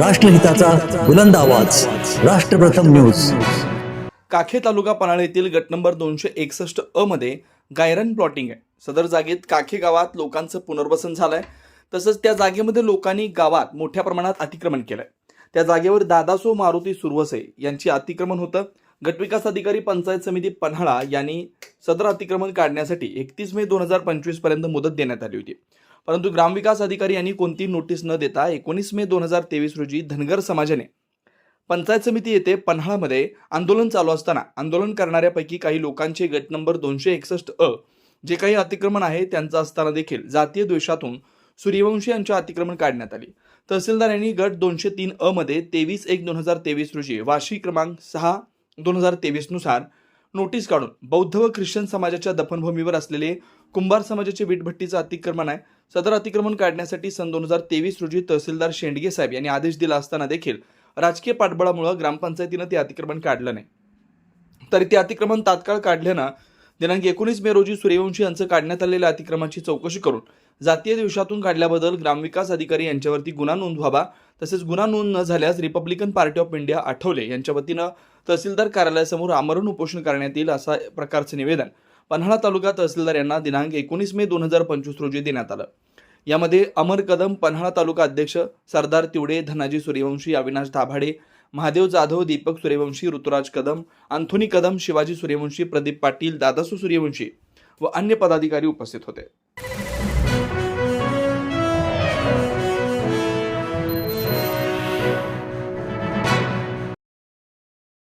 राष्ट्रहिताचा बुलंद आवाज. राष्ट्रप्रथम न्यूज. काखे तालुका पन्हाळे येथील गट नंबर दोनशे एकसष्ट अ मध्ये गायरन प्लॉटिंग आहे. सदर जागेत काखे गावात लोकांचं पुनर्वसन झालंय. तसंच त्या जागेमध्ये लोकांनी गावात मोठ्या प्रमाणात अतिक्रमण केलंय. त्या जागेवर दादासो मारुती सुरवसे यांची अतिक्रमण होतं. गटविकास अधिकारी पंचायत समिती पन्हाळा यांनी सदर अतिक्रमण काढण्यासाठी एकतीस मे दोन हजार पंचवीसपर्यंत मुदत देण्यात आली होती. परंतु ग्रामविकास अधिकारी यांनी कोणतीही नोटीस न देता एकोणीस मे दोन हजार तेवीस रोजी धनगर समाजाने पंचायत समिती येथे पन्हाळामध्ये आंदोलन चालू असताना आंदोलन करणाऱ्यापैकी काही लोकांचे गट नंबर दोनशे एकसष्ट अ जे काही अतिक्रमण आहे त्यांचं असताना देखील जातीय द्वेषातून सूर्यवंशी यांच्या अतिक्रमण काढण्यात आली. तहसीलदार यांनी गट दोनशे तीन अ मध्ये तेवीस एक दोन हजार तेवीस रोजी वाशी क्रमांक सहा दोन हजार तेवीसनुसार नोटीस काढून बौद्ध व ख्रिश्चन समाजाच्या दफनभूमीवर असलेले कुंभार समाजाचे वीटभट्टीचं अतिक्रमण आहे. सदर अतिक्रमण काढण्यासाठी सन दोन हजार तेवीस रोजी तहसीलदार शेंडगे साहेब यांनी आदेश दिला असताना देखील राजकीय पाठबळामुळे ग्रामपंचायतीनं ते अतिक्रमण काढलं नाही. तरी ते अतिक्रमण तात्काळ काढल्यानं दिनांक एकोणीस मे रोजी सूर्यवंशी यांचं काढण्यात आलेल्या अतिक्रमणाची चौकशी करून जातीय दिवसातून काढल्याबद्दल ग्रामविकास अधिकारी यांच्यावरती गुन्हा नोंद व्हावा तसेच गुन्हा नोंद न झाल्यास Republican Party of India Athawale यांच्या वतीनं तहसीलदार कार्यालयासमोर आमरण उपोषण करण्यात येईल असा प्रकारचं निवेदन पन्हाळा तालुका तहसीलदार यांना दिनांक एकोणीस मे दोन हजार पंचवीस रोजी देण्यात आलं. यामध्ये अमर कदम पन्हाळा तालुका अध्यक्ष सरदार तिवडे धनाजी सूर्यवंशी अविनाश दाभाडे महादेव जाधव दीपक सूर्यवंशी ऋतुराज कदम अंथोनी कदम शिवाजी सूर्यवंशी प्रदीप पाटील दादासू सूर्यवंशी व अन्य पदाधिकारी उपस्थित होते.